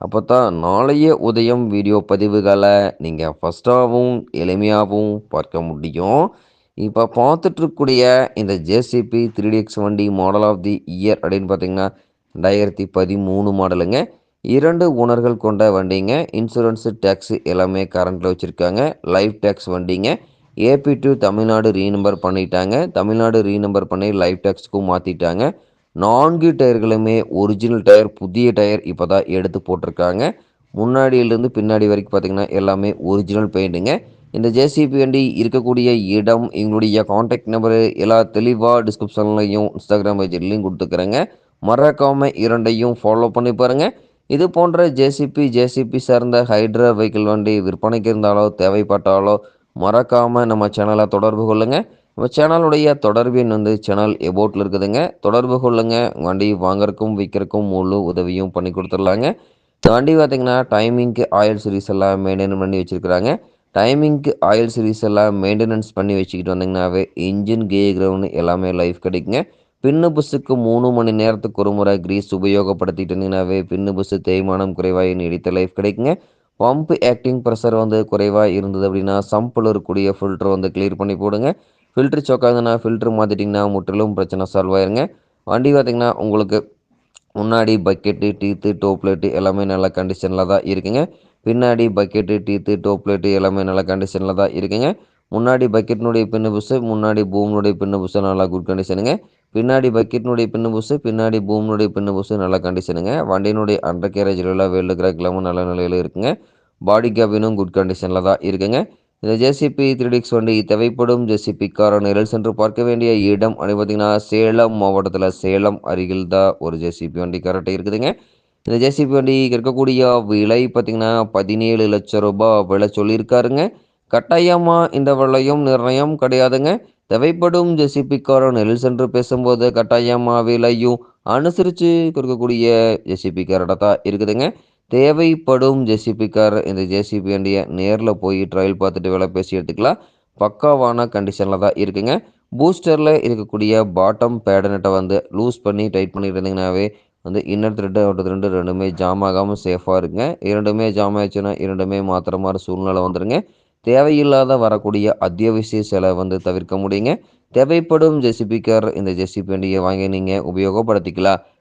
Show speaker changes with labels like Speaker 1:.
Speaker 1: அப்போ தான் நாளைய உதயம் வீடியோ பதிவுகளை நீங்கள் ஃபஸ்ட்டாகவும் எளிமையாகவும் பார்க்க முடியும். இப்போ பார்த்துட்ருக்கூடிய இந்த ஜேசிபி த்ரீ எக்ஸ் வண்டி மாடல் ஆஃப் தி இயர் அப்படின்னு பார்த்தீங்கன்னா ரெண்டாயிரத்தி பதிமூணு மாடலுங்க இரண்டு ஓனர்கள் கொண்ட வண்டிங்க. இன்சூரன்ஸு டேக்ஸு எல்லாமே கரண்ட்டில் வச்சுருக்காங்க. லைஃப் டேக்ஸ் வண்டிங்க. ஏபி டு தமிழ்நாடு ரீநம்பர் பண்ணிட்டாங்க. தமிழ்நாடு ரீநம்பர் பண்ணி லைஃப் டேக்ஸ்க்கும் மாற்றிட்டாங்க நான்கு டயர்களுமே ஒரிஜினல் டயர் புதிய டயர் இப்போ தான் எடுத்து போட்டிருக்காங்க. முன்னாடியிலேருந்து பின்னாடி வரைக்கும் பார்த்திங்கன்னா எல்லாமே ஒரிஜினல் பெயிண்ட்டுங்க. இந்த ஜேசிபி வண்டி இருக்கக்கூடிய இடம் எங்களுடைய காண்டாக்ட் நம்பரு எல்லா தெளிவாக டிஸ்கிரிப்ஷன்லையும் இன்ஸ்டாகிராம் பேஜ்லையும் கொடுத்துக்கிறேங்க. மறக்காமல் இரண்டையும் ஃபாலோ பண்ணி பாருங்கள் இது போன்ற ஜேசிபி ஜேசிபி சார்ந்த ஹைட்ரா வெஹிக்கிள் வண்டி விற்பனைக்கு இருந்தாலோ தேவைப்பட்டாலோ மறக்காமல் நம்ம சேனலை தொடர்பு கொள்ளுங்கள் நம்ம சேனலுடைய தொடர்பு எண் வந்து சேனல் எபோட்டில் இருக்குதுங்க. தொடர்பு கொள்ளுங்க. வண்டி வாங்குறக்கும் விற்கிறக்கும் முழு உதவியும் பண்ணி கொடுத்துடலாங்க. இந்த வண்டி பார்த்திங்கன்னா டைமிங்க்கு ஆயில் சீரீஸ் எல்லாம் மெயின்டைன் பண்ணி வச்சுருக்குறாங்க. டைமிங்க்கு ஆயில் சீரீஸ் எல்லாம் மெயின்டெனன்ஸ் பண்ணி வச்சுக்கிட்டு வந்தீங்கன்னாவே இன்ஜின் கே கிரவுண்டு எல்லாமே லைஃப் கிடைக்குங்க. பின்னு புஸ்ஸுக்கு மூணு மணி நேரத்துக்கு ஒரு முறை கிரீஸ் உபயோகப்படுத்திட்டு இருந்தீங்கன்னாவே பின்னு புஸ்ஸு தேய்மானம் குறைவாக நீடித்த லைஃப் கிடைக்குங்க. பம்ப் ஆக்டிங் ப்ரெஷர் வந்து குறைவாக இருந்தது அப்படின்னா சம்பில் இருக்கக்கூடிய ஃபில்டர் வந்து கிளியர் பண்ணி போடுங்க. ஃபில்ட்ரு சோக்காகுதுன்னா ஃபில்ட்ரு மாற்றிட்டிங்கன்னா முற்றிலும் பிரச்சனை சால்வ் ஆயிருங்க. வண்டி பார்த்திங்கன்னா உங்களுக்கு முன்னாடி பக்கெட்டு டீத்து டோப்லேட்டு எல்லாமே நல்ல கண்டிஷனில் தான் இருக்குங்க. பின்னாடி பக்கெட்டு டீத்து டோப்லேட்டு எல்லாமே நல்ல கண்டிஷனில் தான் இருக்குங்க. முன்னாடி பக்கெட்டினுடைய பின்னு புஸ்ஸு முன்னாடி பூமினுடைய பின்னு புஸ்ஸு நல்லா குட் கண்டிஷனுங்க பின்னாடி பக்கெட்டினுடைய பின்னு புஸ்ஸு பின்னாடி பூமினுடைய பின்னு புஸ்ஸு நல்லா கண்டிஷனுங்க வண்டியினுடைய அண்டர் கேரேஜில் வேல்டு கிராக்லாமும் நல்ல நிலையில் இருக்குங்க. பாடி கேபினும் குட் கண்டிஷனில் தான் இருக்குங்க. இந்த ஜேசிபி த்ரீடிக்ஸ் வண்டி தேவைப்படும். ஜேசிபி காரை நேரில் சென்று பார்க்க வேண்டிய இடம். அப்படி பார்த்தீங்கன்னா சேலம் மாவட்டத்தில் சேலம் அருகில் தான் ஒரு ஜேசிபி வண்டி கரெக்டாக இருக்குதுங்க. இந்த ஜேசிபி வண்டி இருக்கக்கூடிய விலை பார்த்திங்கன்னா பதினேழு லட்சம் ரூபாய் விலை சொல்லியிருக்காருங்க. கட்டாயமாக இந்த விலையும் நிர்ணயம் கிடையாதுங்க. தேவைப்படும் ஜெசிபி காரை நெல் சென்று பேசும்போது கட்டாயமாக விலையும் அனுசரித்து கொடுக்கக்கூடிய ஜெசிபி காரோட தான் இருக்குதுங்க. தேவைப்படும் ஜேசிபி இந்த ஜேசிபி வண்டியை நேரில் போய் ட்ரையல் பார்த்துட்டு வேலை பேசி எடுத்துக்கலாம். பக்காவான கண்டிஷனில் தான் இருக்குங்க. பூஸ்டரில் இருக்கக்கூடிய பாட்டம் பேடனட்டை வந்து லூஸ் பண்ணி டைட் பண்ணிட்டு இருந்தீங்கன்னாவே வந்து இன்னர் த்ரெட்டு அவுட்டர் த்ரெண்டு ரெண்டுமே ஜாம் ஆகாமல் சேஃபாக இருக்குங்க இரண்டுமே ஜாம் ஆயிடுச்சுன்னா இரண்டுமே மாத்திர மாதிரி சூழ்நிலை வந்துடுங்க தேவையில்லாத வரக்கூடிய அத்தியாவசிய செலவை வந்து தவிர்க்க முடியுங்க. தேவைப்படும் ஜெசிபிக்கார் இந்த ஜெசிபி வண்டியை வாங்கி நீங்கள் உபயோகப்படுத்திக்கலாம்.